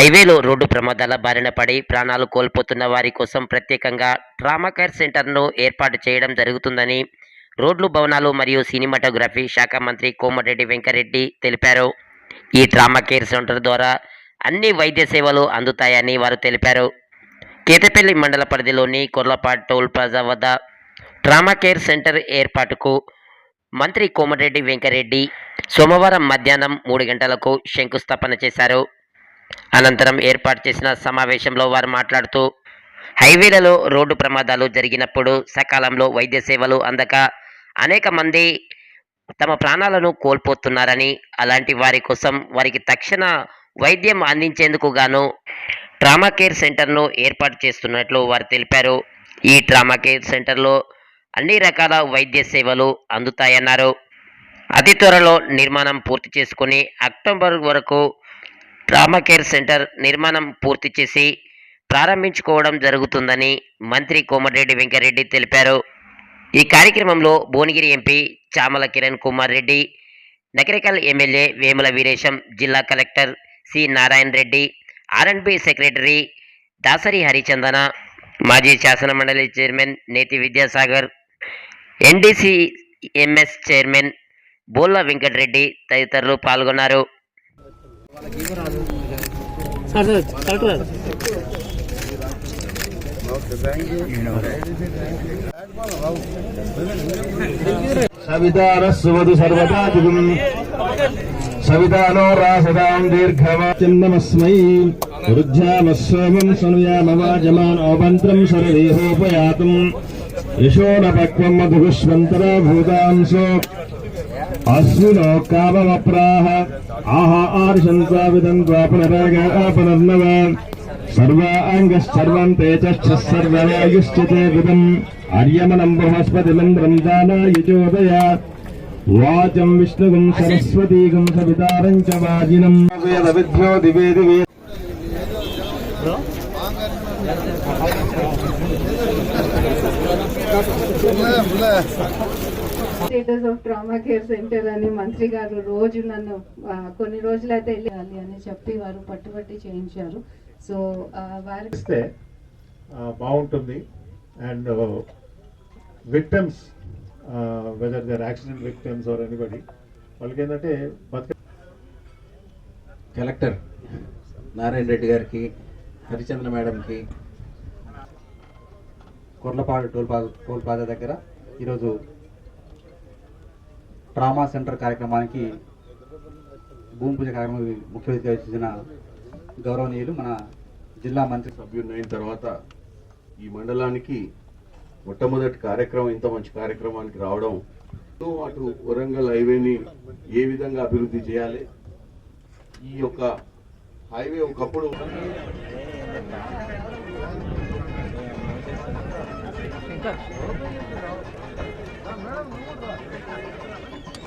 హైవేలో రోడ్డు ప్రమాదాల బారిన పడి ప్రాణాలు కోల్పోతున్న వారి కోసం ప్రత్యేకంగా ట్రామా కేర్ సెంటర్ను ఏర్పాటు చేయడం జరుగుతుందని రోడ్లు భవనాలు మరియు సినిమాటోగ్రఫీ శాఖ మంత్రి కోమటిరెడ్డి వెంకరెడ్డి తెలిపారు. ఈ ట్రామా కేర్ సెంటర్ ద్వారా అన్ని వైద్య సేవలు అందుతాయని వారు తెలిపారు. కేతపల్లి మండల పరిధిలోని కొర్లపాటు టోల్ ప్లాజా వద్ద ట్రామా కేర్ సెంటర్ ఏర్పాటుకు మంత్రి కోమటిరెడ్డి వెంకరెడ్డి సోమవారం మధ్యాహ్నం మూడు గంటలకు శంకుస్థాపన చేశారు. అనంతరం ఏర్పాటు చేసిన సమావేశంలో వారు మాట్లాడుతూ హైవేలలో రోడ్డు ప్రమాదాలు జరిగినప్పుడు సకాలంలో వైద్య సేవలు అందక అనేక మంది తమ ప్రాణాలను కోల్పోతున్నారని అలాంటి వారి కోసం వారికి తక్షణ వైద్యం అందించేందుకు గాను ట్రామా కేర్ సెంటర్ను ఏర్పాటు చేస్తున్నట్లు వారు తెలిపారు. ఈ ట్రామా కేర్ సెంటర్లో అన్ని రకాల వైద్య సేవలు అందుతాయన్నారు. అతి త్వరలో నిర్మాణం పూర్తి చేసుకుని అక్టోబర్ వరకు ట్రామా కేర్ సెంటర్ నిర్మాణం పూర్తి చేసి ప్రారంభించుకోవడం జరుగుతుందని మంత్రి కోమటిరెడ్డి వెంకరెడ్డి తెలిపారు. ఈ కార్యక్రమంలో భువనగిరి ఎంపీ చామల కిరణ్ కుమార్ రెడ్డి నకరికల్ ఎమ్మెల్యే వేముల వీరేశం జిల్లా కలెక్టర్ సి నారాయణ రెడ్డి ఆర్ఎండ్బి సెక్రటరీ దాసరి హరిచందన మాజీ శాసన మండలి chairman Neti Vidyasagar NDC MS chairman Bolla Venkatreddy తదితరులు పాల్గొన్నారు. सवितारस्वतु सर्वदा जुगुम् सवितानो रासदाम् दीर्घवाचिम् नमस्मै रुध्यामस्वमम् सनुयामवाजमान् औपन्त्रम् यशो न पक्वम् भूतांशो అస్మినో కామమప్రాహ ఆహా ఆర్షంతా విదంత్వా పునరాగా పునర్నవ విదం ఆర్యమనం బృహస్పతిమంద్రం దానాయుజోదయ వాచం విష్ణుగం సరస్వతీగం సవితారం చ వాజినం వేద విద్యో దివే దివే status of trauma care centre అని మంత్రి గారు రోజు నన్ను కొన్ని రోజులైతే వెళ్ళాలి అని చెప్పి వారు పట్టుబట్టి చేయించారు. సో వారికి బాగుంటుంది. And victims whether they're accident victims or anybody వాళ్ళకి ఏంటంటే బతక కలెక్టర్ నారాయణ రెడ్డి గారికి హరిచంద్ర మేడంకి Korlapadu toll plaza toll plaza దగ్గర ఈరోజు ట్రామా సెంటర్ కార్యక్రమానికి భూమి పూజ కార్యక్రమం ముఖ్య అతిథిగా చేసిన గౌరవనీయులు మన జిల్లా మంత్రి సభ్యుని అయిన తర్వాత ఈ మండలానికి మొట్టమొదటి కార్యక్రమం ఇంత మంచి కార్యక్రమానికి రావడం అటు వరంగల్ హైవేని ఏ విధంగా అభివృద్ధి చేయాలి ఈ యొక్క హైవే ఒకప్పుడు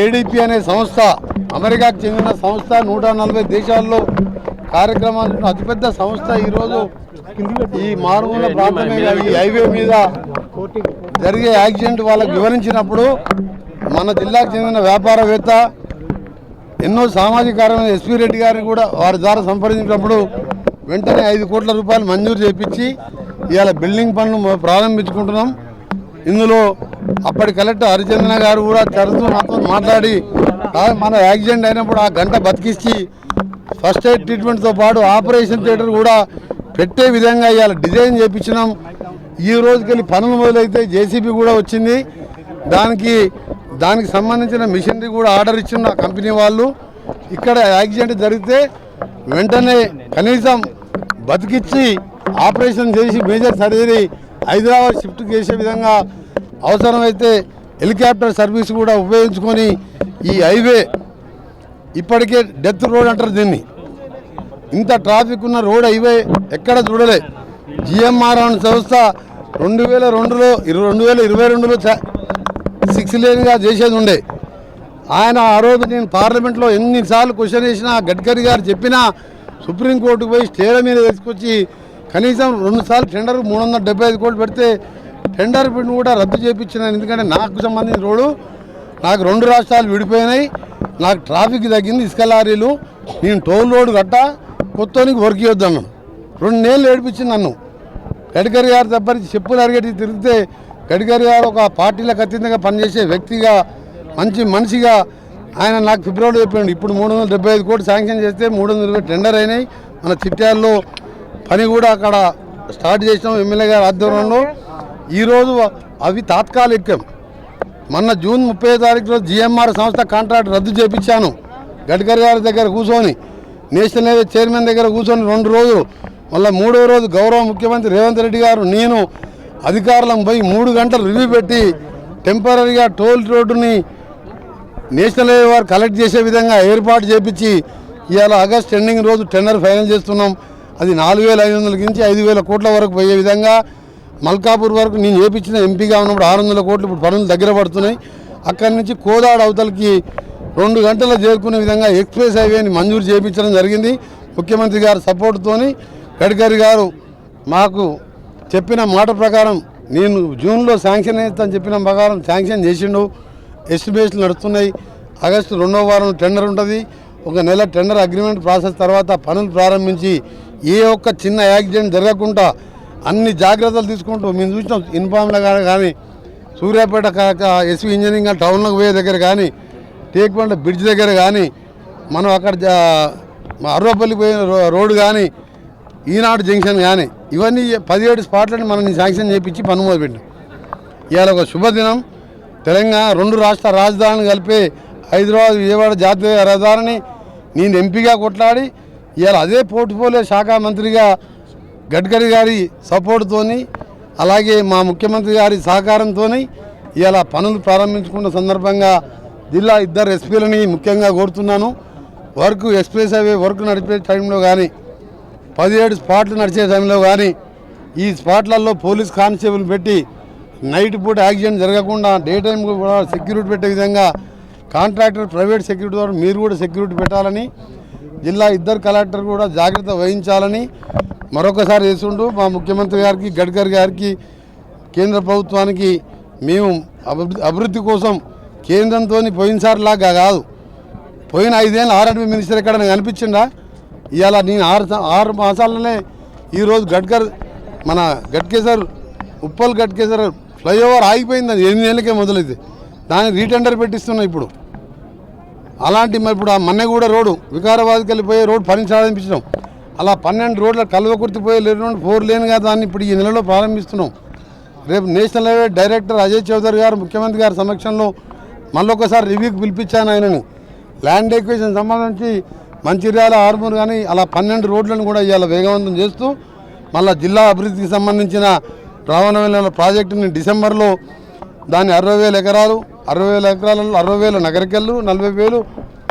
ఏడిపి అనే సంస్థ అమెరికాకు చెందిన సంస్థ నూట నలభై దేశాల్లో కార్యక్రమాలు అతిపెద్ద సంస్థ ఈరోజు ఈ మారుమూల ప్రాంతమే ఈ హైవే మీద జరిగే యాక్సిడెంట్ వాళ్ళకి వివరించినప్పుడు మన జిల్లాకు చెందిన వ్యాపారవేత్త ఎన్నో సామాజిక కార్యక్రమాలు ఎస్పీ రెడ్డి గారిని కూడా వారి ద్వారా సంప్రదించినప్పుడు వెంటనే ఐదు కోట్ల రూపాయలు మంజూరు చేపించి ఇవాళ బిల్డింగ్ పనులు ప్రారంభించుకుంటున్నాం. ఇందులో అప్పటి కలెక్టర్ హరిచంద్ర గారు కూడా తరచూ నాతో మాట్లాడి మన యాక్సిడెంట్ అయినప్పుడు ఆ గంట బతికిచ్చి ఫస్ట్ ఎయిడ్ ట్రీట్మెంట్తో పాటు ఆపరేషన్ థియేటర్ కూడా పెట్టే విధంగా ఇవాళ డిజైన్ చేయించినాం ఈ రోజుకెళ్ళి పనులు మొదలైతే జేసీబీ కూడా వచ్చింది. దానికి దానికి సంబంధించిన మిషనరీ కూడా ఆర్డర్ ఇచ్చిన కంపెనీ వాళ్ళు. ఇక్కడ యాక్సిడెంట్ జరిగితే వెంటనే కనీసం బతికిచ్చి ఆపరేషన్ చేసి మేజర్ సర్జరీ హైదరాబాద్ షిఫ్ట్ చేసే విధంగా అవసరమైతే హెలికాప్టర్ సర్వీస్ కూడా ఉపయోగించుకొని ఈ హైవే ఇప్పటికే డెత్ రోడ్ అంటారు దీన్ని. ఇంత ట్రాఫిక్ ఉన్న రోడ్ హైవే ఎక్కడ చూడలే. జిఎంఆర్ అనే సంస్థ రెండు వేల రెండులో ఇరవై రెండు వేల ఇరవై రెండులో సిక్స్ లేన్గా చేసేది ఉండే. ఆయన ఆ రోజు నేను పార్లమెంట్లో ఎన్నిసార్లు క్వశ్చన్ చేసినా గడ్కరీ గారు చెప్పినా సుప్రీంకోర్టుకు పోయి స్టేల మీద తీసుకొచ్చి కనీసం రెండు సార్లు టెండర్ మూడు వందల డెబ్బై ఐదు కోట్లు పెడితే టెండర్ బిడ్ను కూడా రద్దు చేయించినాను ఎందుకంటే నాకు సంబంధించిన రోడ్డు నాకు రెండు రాష్ట్రాలు విడిపోయినాయి. నాకు ట్రాఫిక్ తగ్గింది ఇసుక లారీలు. నేను టోల్ రోడ్ కట్ట కొత్తనికి వర్క్ ఇవ్వద్దన్నాను రెండు నెలలు ఏడిపించింది నన్ను. గడ్కరీ గారు తప్పని చెప్పులు అరిగేటి తిరిగితే గడ్కరీ గారు ఒక పార్టీలకు ఖచ్చితంగా పనిచేసే వ్యక్తిగా మంచి మనిషిగా ఆయన నాకు ఫిబ్రవరిలో చెప్పాడు ఇప్పుడు మూడు వందల డెబ్బై ఐదు కోట్లు శాంక్షన్ చేస్తే మూడు వందల టెండర్ అయినాయి. మన చిట్యాల్లో పని కూడా అక్కడ స్టార్ట్ చేసినాం ఎమ్మెల్యే గారి ఆధ్వర్యంలో. ఈరోజు అవి తాత్కాలికం. మొన్న జూన్ ముప్పై తారీఖులో జిఎంఆర్ సంస్థ కాంట్రాక్ట్ రద్దు చేపించాను. గడ్కరీ గారి దగ్గర కూర్చొని నేషనల్ హైవే చైర్మన్ దగ్గర కూర్చొని రెండు రోజులు మళ్ళీ మూడో రోజు గౌరవ ముఖ్యమంత్రి రేవంత్ రెడ్డి గారు నేను అధికారులం పోయి మూడు గంటలు రివ్యూ పెట్టి టెంపరీగా టోల్ రోడ్డుని నేషనల్ హైవే వారు కలెక్ట్ చేసే విధంగా ఏర్పాటు చేపించి ఇవాళ ఆగస్ట్ ఎండింగ్ రోజు టెండర్ ఫైనల్ చేస్తున్నాం. అది నాలుగు వేల ఐదు వందల నుంచి ఐదు వేల కోట్ల వరకు పోయే విధంగా మల్కాపూర్ వరకు నేను చేపించిన ఎంపీగా ఉన్నప్పుడు ఆరు వందల కోట్లు ఇప్పుడు పనులు దగ్గర పడుతున్నాయి. అక్కడి నుంచి కోదాడ అవతలకి రెండు గంటల చేరుకునే విధంగా ఎక్స్ప్రెస్ హైవేని మంజూరు చేయించడం జరిగింది. ముఖ్యమంత్రి గారు సపోర్ట్తోని గడ్కరీ గారు మాకు చెప్పిన మాట ప్రకారం నేను జూన్లో శాంక్షన్ అవుతాను చెప్పిన ప్రకారం శాంక్షన్ చేసిండు. ఎస్టిమేషన్లు నడుస్తున్నాయి. ఆగస్టు రెండవ వారం టెండర్ ఉంటుంది. ఒక నెల టెండర్ అగ్రిమెంట్ ప్రాసెస్ తర్వాత పనులు ప్రారంభించి ఏ ఒక్క చిన్న యాక్సిడెంట్ జరగకుండా అన్ని జాగ్రత్తలు తీసుకుంటూ మేము చూసినాం. ఇన్ఫామ్లో కానీ కానీ సూర్యాపేట ఎస్వి ఇంజనీరింగ్ టౌన్లోకి పోయే దగ్గర కానీ టేక్బండ బ్రిడ్జ్ దగ్గర కానీ మనం అక్కడ జా- పోయిన రోడ్డు కానీ ఈనాడు జంక్షన్ కానీ ఇవన్నీ పదిహేడు స్పాట్లను మనం శాంక్షన్ చేయించి పని మొదలుపెట్టాం ఇవాళ ఒక శుభదినం. తెలంగాణ రెండు రాష్ట్ర రాజధానులు కలిపే హైదరాబాద్ విజయవాడ జాతీయ రహదారిని నేను ఎంపీగా కొట్లాడి ఇవాళ అదే పోర్ట్ఫోలియో శాఖ మంత్రిగా గడ్కరీ గారి సపోర్ట్తోని అలాగే మా ముఖ్యమంత్రి గారి సహకారంతో ఇవాళ పనులు ప్రారంభించుకున్న సందర్భంగా జిల్లా ఇద్దరు ఎస్పీలని ముఖ్యంగా కోరుతున్నాను. వర్క్ ఎక్స్ప్రెస్ అవే వర్క్ నడిపే టైంలో కానీ పదిహేడు స్పాట్లు నడిచే టైంలో కానీ ఈ స్పాట్లలో పోలీస్ కానిస్టేబుల్ పెట్టి నైట్ పూట యాక్సిడెంట్ జరగకుండా డే టైం కూడా సెక్యూరిటీ పెట్టే విధంగా కాంట్రాక్టర్ ప్రైవేట్ సెక్యూరిటీ ద్వారా మీరు కూడా సెక్యూరిటీ పెట్టాలని జిల్లా ఇద్దరు కలెక్టర్ కూడా జాగ్రత్త వహించాలని మరొకసారి చేస్తుంటూ మా ముఖ్యమంత్రి గారికి గడ్కరీ గారికి కేంద్ర ప్రభుత్వానికి మేము అభివృద్ధి అభివృద్ధి కోసం కేంద్రంతో పోయినసారిలాగా కాదు పోయిన ఐదేళ్ళు ఆర్ఎండ్బి మినిస్టర్ ఎక్కడ కనిపించిందా ఇవాళ నేను ఆరు ఆరు మాసాలనే ఈరోజు గడ్కర్ మన గడ్కేసర్ ఉప్పల్ గడ్కేసర్ ఫ్లైఓవర్ ఆగిపోయింది అది ఎనిమిది నెలలకే మొదలైతే దాన్ని రీటెండర్ పెట్టిస్తున్నాం ఇప్పుడు. అలాంటి మరి ఇప్పుడు ఆ మన్నెగూడ రోడ్డు వికారాబాద్కి వెళ్ళిపోయే రోడ్డు పని ప్రారంభించినాం అలా పన్నెండు రోడ్ల కల్వకుర్తిపోయే లేని ఫోర్ లేన్గా దాన్ని ఇప్పుడు ఈ నెలలో ప్రారంభిస్తున్నాం. రేపు national highway director Ajay Chowdary గారు ముఖ్యమంత్రి గారి సమక్షంలో మళ్ళొకసారి రివ్యూకి పిలిపించాను ఆయనని. ల్యాండ్ ఎక్వేషన్ సంబంధించి మంచిర్యాల ఆర్మూర్ కానీ అలా పన్నెండు రోడ్లను కూడా ఇవాళ వేగవంతం చేస్తూ మళ్ళీ జిల్లా అభివృద్ధికి సంబంధించిన రావణవేల ప్రాజెక్టుని డిసెంబర్లో దాన్ని అరవై వేల ఎకరాలు అరవై వేల ఎకరాలలో అరవై వేల నగరికెళ్ళు నలభై వేలు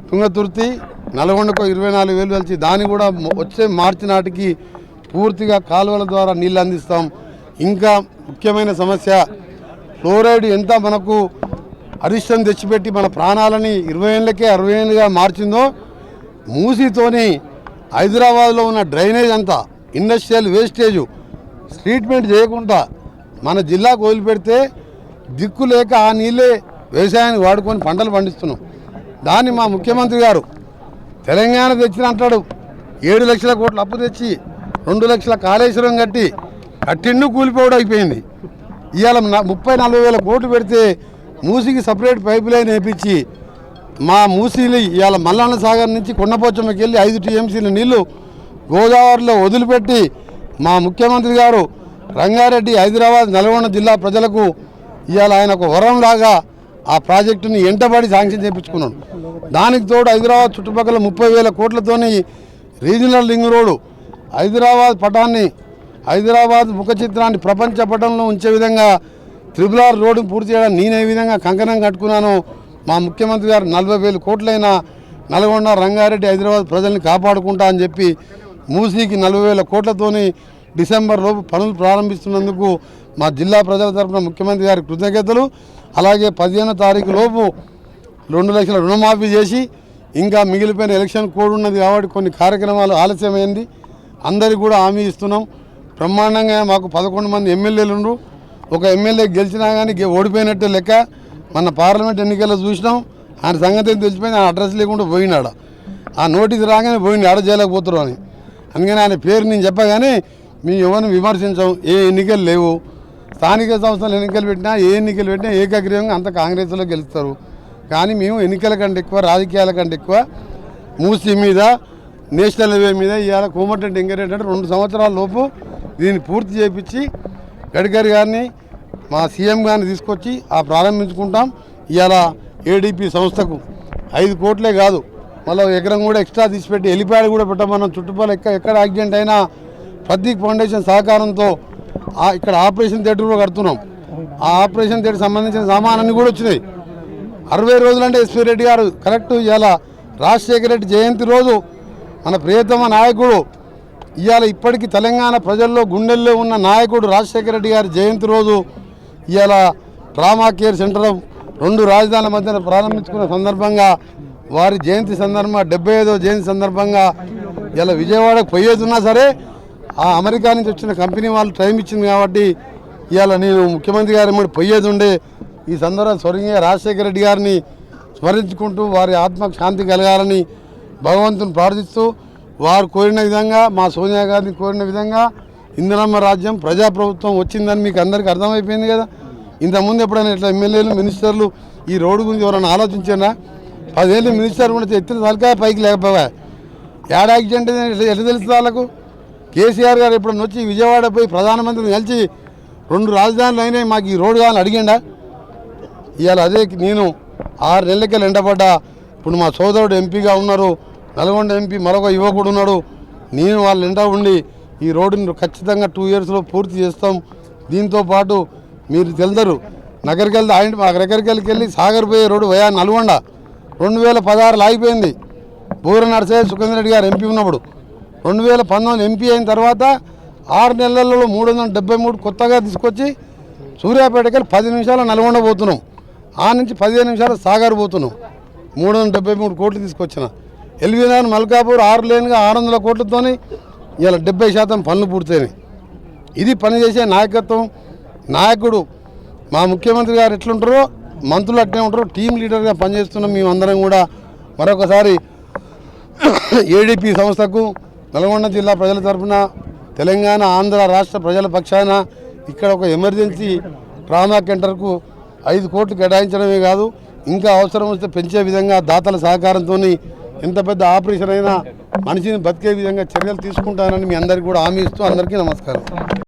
తుంగతుర్తి నల్గొండకు ఇరవై నాలుగు వేలు కలిసి దాన్ని కూడా వచ్చే మార్చి నాటికి పూర్తిగా కాలువల ద్వారా నీళ్ళు అందిస్తాం. ఇంకా ముఖ్యమైన సమస్య ఫ్లోరైడ్ ఎంత మనకు అరిష్టం తెచ్చిపెట్టి మన ప్రాణాలని ఇరవై ఏళ్ళకే అరవై ఏళ్ళుగా మార్చిందో మూసితోని హైదరాబాద్లో ఉన్న డ్రైనేజ్ అంతా ఇండస్ట్రియల్ వేస్టేజ్ ట్రీట్మెంట్ చేయకుండా మన జిల్లాకు వదిలిపెడితే దిక్కు లేక ఆ నీళ్ళే వ్యవసాయానికి వాడుకొని పంటలు పండిస్తున్నాం. దాన్ని మా ముఖ్యమంత్రి గారు తెలంగాణ తెచ్చిన అంటాడు. ఏడు లక్షల కోట్ల అప్పు తెచ్చి రెండు లక్షల కాళేశ్వరం కట్టి కట్టిండు కూలిపోవడం అయిపోయింది. ఇవాళ ముప్పై నలభై వేల కోట్లు పెడితే మూసికి సపరేట్ పైప్ లైన్ వేపించి మా మూసీలు ఇవాళ మల్లన్న సాగర్ నుంచి కొండపోచమ్మకి వెళ్ళి ఐదు టీఎంసీల నీళ్ళు గోదావరిలో వదిలిపెట్టి మా ముఖ్యమంత్రి గారు రంగారెడ్డి హైదరాబాద్ నల్గొండ జిల్లా ప్రజలకు ఇవాళ ఆయన ఒక వరంలాగా ఆ ప్రాజెక్టుని ఎంటబడి శాంక్షన్ చేయించుకున్నాడు. దానికి తోడు హైదరాబాద్ చుట్టుపక్కల ముప్పై వేల కోట్లతోని రీజనల్ రింగ్ రోడ్డు హైదరాబాద్ పటాన్ని హైదరాబాద్ ముఖ చిత్రాన్ని ప్రపంచ పటంలో ఉంచే విధంగా త్రిబుల్ ఆర్ రోడ్డు పూర్తి చేయడం నేను విధంగా కంకణం కట్టుకున్నాను. మా ముఖ్యమంత్రి గారు నలభై వేల కోట్లైన నల్గొండ రంగారెడ్డి హైదరాబాద్ ప్రజల్ని కాపాడుకుంటా అని చెప్పి మూసీకి నలభై వేల కోట్లతోని డిసెంబర్ లోపు పనులు ప్రారంభిస్తున్నందుకు మా జిల్లా ప్రజల తరపున ముఖ్యమంత్రి గారి కృతజ్ఞతలు. అలాగే పదిహేనో తారీఖు లోపు రెండు లక్షల రుణమాఫీ చేసి ఇంకా మిగిలిపోయిన ఎలక్షన్ కోడ్ ఉన్నది కాబట్టి కొన్ని కార్యక్రమాలు ఆలస్యమైంది. అందరికి కూడా హామీ ఇస్తున్నాం. బ్రహ్మాండంగా మాకు పదకొండు మంది ఎమ్మెల్యేలు ఉండ్రు. ఒక ఎమ్మెల్యే గెలిచినా కానీ ఓడిపోయినట్టే లెక్క. మన పార్లమెంట్ ఎన్నికల్లో చూసినాం. ఆయన సంగతి తెలిసిపోయింది? ఆయన అడ్రస్ లేకుండా పోయినాడు? ఆ నోటీస్ రాగానే పోయింది ఆడ చేయలేకపోతున్నారు అని. అందుకని ఆయన పేరు నేను చెప్పగానే మీ ఎవరిని విమర్శించాం? ఏ ఎన్నికలు లేవు. స్థానిక సంస్థలు ఎన్నికలు పెట్టినా ఏ ఎన్నికలు పెట్టినా ఏకగ్రీవంగా అంత కాంగ్రెస్లో గెలుస్తారు. కానీ మేము ఎన్నికల కంటే ఎక్కువ రాజకీయాల కంటే ఎక్కువ మూసీ మీద నేషనల్ హైవే మీద ఇవాళ కోమటిరెడ్డి వెంకరెడ్డి అంటే రెండు సంవత్సరాల లోపు దీన్ని పూర్తి చేయించి గడ్కరీ గారిని మా సీఎం గారిని తీసుకొచ్చి ఆ ప్రారంభించుకుంటాం. ఇవాళ ఏడీపీ సంస్థకు ఐదు కోట్లే కాదు మళ్ళీ ఎకరం కూడా ఎక్స్ట్రా తీసిపెట్టి హెలిప్యాడ్ కూడా పెట్టమన్నాం. చుట్టుపక్కల ఎక్కడ ఎక్కడ యాక్సిడెంట్ అయినా ప్రతీక్ ఫౌండేషన్ సహకారంతో ఇక్కడ ఆపరేషన్ థియేటర్ కూడా కడుతున్నాం. ఆ ఆపరేషన్ థియేటర్ సంబంధించిన సామానాన్ని కూడా వచ్చినాయి. అరవై రోజులంటే ఎస్పీ రెడ్డి గారు కరెక్ట్ ఇవాళ రాజశేఖర రెడ్డి జయంతి రోజు మన ప్రియతమ నాయకుడు ఇవాళ ఇప్పటికీ తెలంగాణ ప్రజల్లో గుండెల్లో ఉన్న నాయకుడు రాజశేఖర రెడ్డి గారి జయంతి రోజు ఇవాళ ట్రామా కేర్ సెంటర్ రెండు రాజధానుల మధ్యన ప్రారంభించుకున్న సందర్భంగా వారి జయంతి సందర్భంగా డెబ్బై జయంతి సందర్భంగా ఇలా విజయవాడకు పోయేది సరే ఆ అమెరికా నుంచి వచ్చిన కంపెనీ వాళ్ళు టైం ఇచ్చింది కాబట్టి ఇవాళ నేను ముఖ్యమంత్రి గారి మీద పోయేది ఉండే ఈ సందర్భంగా స్వర్గీయ రాజశేఖర రెడ్డి గారిని స్మరించుకుంటూ వారి ఆత్మకు శాంతి కలగాలని భగవంతుని ప్రార్థిస్తూ వారు కోరిన విధంగా మా సోనియా గాంధీ కోరిన విధంగా ఇందిరమ్మ రాజ్యం ప్రజాప్రభుత్వం వచ్చిందని మీకు అందరికీ అర్థమైపోయింది కదా. ఇంతకుముందు ఎప్పుడైనా ఇట్లా ఎమ్మెల్యేలు మినిస్టర్లు ఈ రోడ్డు గురించి ఎవరైనా ఆలోచించారా? పదేళ్ళు మినిస్టర్ కూడా ఎత్తిన తలకాయ పైకి లేకపోయా? ఏడ యాక్సిడెంట్ ఎట్లా తెలుస్తుంది వాళ్ళకు? కేసీఆర్ గారు ఎప్పుడన్నా వచ్చి విజయవాడ పోయి ప్రధానమంత్రిని కలిసి రెండు రాజధానులు అయినాయి మాకు ఈ రోడ్డు కావాలని అడిగిండా? ఇవాళ అదే నేను ఆరు నెలలకి ఎండపడ్డా ఇప్పుడు మా సోదరుడు ఎంపీగా ఉన్నారు నల్గొండ ఎంపీ మరొక యువకుడు ఉన్నాడు. నేను వాళ్ళ ఎండ ఉండి ఈ రోడ్డుని ఖచ్చితంగా టూ ఇయర్స్లో పూర్తి చేస్తాం. దీంతో పాటు మీరు తెలుదరు నగరికెళ్ళి ఆయన మా నగరికి వెళ్ళి సాగర్ పోయే రోడ్డు వయా నల్గొండ. రెండు వేల పదహారులో ఆగిపోయింది. బూర నరసయ్య సుఖేంద్ర రెడ్డి గారు ఎంపీ ఉన్నప్పుడు. రెండు వేల పంతొమ్మిది ఎంపీ అయిన తర్వాత ఆరు నెలలలో మూడు వందల డెబ్బై మూడు కొత్తగా తీసుకొచ్చి సూర్యాపేటకి పది నిమిషాలు నల్గొండ పోతున్నాం ఆ నుంచి పదిహేను నిమిషాలు సాగర్ పోతున్నాం మూడు వందల డెబ్బై మూడు కోట్లు తీసుకొచ్చిన. ఎల్వీనార్ మల్కాపూర్ ఆరు లేన్గా ఆరు వందల కోట్లతోని ఇలా డెబ్బై శాతం పనులు పూర్తయినాయి. ఇది పనిచేసే నాయకత్వం. నాయకుడు మా ముఖ్యమంత్రి గారు ఎట్లుంటారో మంత్రులు అట్లే ఉంటారో టీం లీడర్గా పనిచేస్తున్నాం మేమందరం కూడా మరొకసారి ఏడీపీ సంస్థకు నల్గొండ జిల్లా ప్రజల తరఫున తెలంగాణ ఆంధ్ర రాష్ట్ర ప్రజల పక్షాన ఇక్కడ ఒక ఎమర్జెన్సీ ట్రామా సెంటర్కు ఐదు కోట్లు కేటాయించడమే కాదు ఇంకా అవసరం వస్తే పెంచే విధంగా దాతల సహకారంతో ఎంత పెద్ద ఆపరేషన్ అయినా మనిషిని బతికే విధంగా చర్యలు తీసుకుంటానని మీ అందరికీ కూడా హామీ ఇస్తూ అందరికీ నమస్కారం.